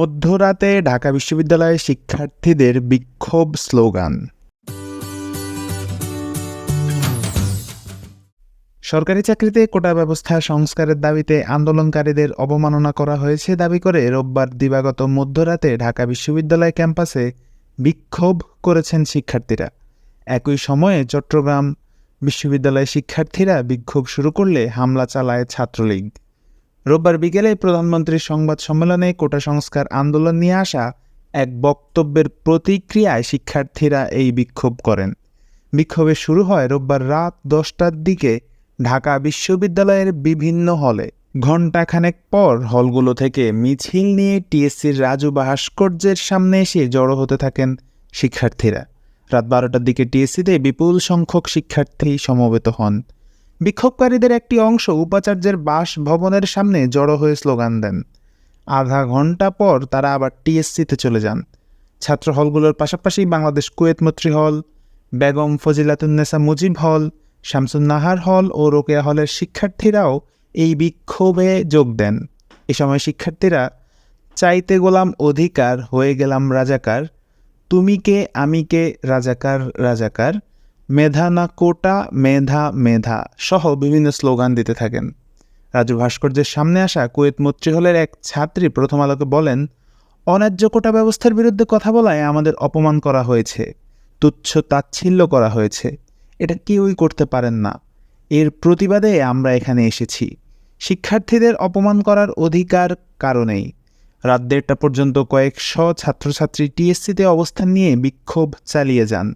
মধ্যরাতে ঢাকা বিশ্ববিদ্যালয়ের শিক্ষার্থীদের বিক্ষোভ স্লোগান। সরকারি চাকরিতে কোটা ব্যবস্থা সংস্কারের দাবিতে আন্দোলনকারীদের অবমাননা করা হয়েছে দাবি করে রোববার দিবাগত মধ্যরাতে ঢাকা বিশ্ববিদ্যালয় ক্যাম্পাসে বিক্ষোভ করেছেন শিক্ষার্থীরা। একই সময়ে চট্টগ্রাম বিশ্ববিদ্যালয়ের শিক্ষার্থীরা বিক্ষোভ শুরু করলে হামলা চালায় ছাত্রলীগ। রোববার বিকেলে প্রধানমন্ত্রীর সংবাদ সম্মেলনে কোটা সংস্কার আন্দোলন নিয়ে আসা এক বক্তব্যের প্রতিক্রিয়ায় শিক্ষার্থীরা এই বিক্ষোভ করেন। বিক্ষোভে শুরু হয় রোববার রাত দশটার দিকে ঢাকা বিশ্ববিদ্যালয়ের বিভিন্ন হলে। ঘণ্টাখানেক পর হলগুলো থেকে মিছিল নিয়ে টিএসসির রাজু ভাস্কর্যের সামনে এসে জড়ো হতে থাকেন শিক্ষার্থীরা। রাত বারোটার দিকে টিএসসিতে বিপুল সংখ্যক শিক্ষার্থী সমবেত হন। বিক্ষোভকারীদের একটি অংশ উপাচার্যের বাসভবনের সামনে জড়ো হয়ে স্লোগান দেন। আধা ঘণ্টা পর তারা আবার টিএসসিতে চলে যান। ছাত্র হলগুলোর পাশাপাশি বাংলাদেশ কুয়েত মৈত্রী হল, বেগম ফজিলাতুন্নেসা মুজিব হল শামসুন নাহার হল ও রোকেয়া হলের শিক্ষার্থীরাও এই বিক্ষোভে যোগ দেন। এ সময় শিক্ষার্থীরা, চাইতে গোলাম অধিকার, হয়ে গেলাম রাজাকার। তুমি কে, আমি কে, রাজাকার রাজাকার। মেধা না কোটা, মেধা মেধা সহ বিভিন্ন স্লোগান দিতে থাকেন। রাজু ভাস্কর্যের সামনে আসা কুয়েত মৈত্রী হলের এক ছাত্রী প্রথম আলোকে বলেন, অন্যায্য কোটা ব্যবস্থার বিরুদ্ধে কথা বলায় আমাদের অপমান করা হয়েছে, তুচ্ছ তাচ্ছিল্য করা হয়েছে। এটা কেউই করতে পারেন না। এর প্রতিবাদে আমরা এখানে এসেছি। শিক্ষার্থীদের অপমান করার অধিকার কারণেই রাত দেড়টা পর্যন্ত কয়েকশ ছাত্রছাত্রী টিএসসিতে অবস্থান নিয়ে বিক্ষোভ চালিয়ে যান।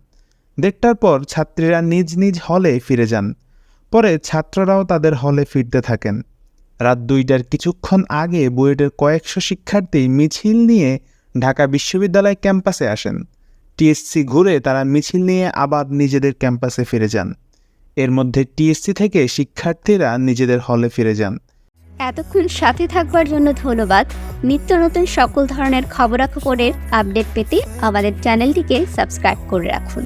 দেড়টার পর ছাত্রীরা নিজ নিজ হলে ফিরে যান। পরে ছাত্ররাও তাদের হলে ফিরতে থাকেন। রাত দুইটার কিছুক্ষণ আগে বুয়েটের কয়েকশো শিক্ষার্থী মিছিল নিয়ে ঢাকা বিশ্ববিদ্যালয় ক্যাম্পাসে আসেন। টিএসসি ঘুরে তারা মিছিল নিয়ে আবার নিজেদের ক্যাম্পাসে ফিরে যান। এর মধ্যে টিএসসি থেকে শিক্ষার্থীরা নিজেদের হলে ফিরে যান। এতক্ষণ সাথে থাকবার জন্য ধন্যবাদ। নিত্য নতুন সকল ধরনের খবরাখবরের আপডেট পেতে আমাদের চ্যানেলটিকে সাবস্ক্রাইব করে রাখুন।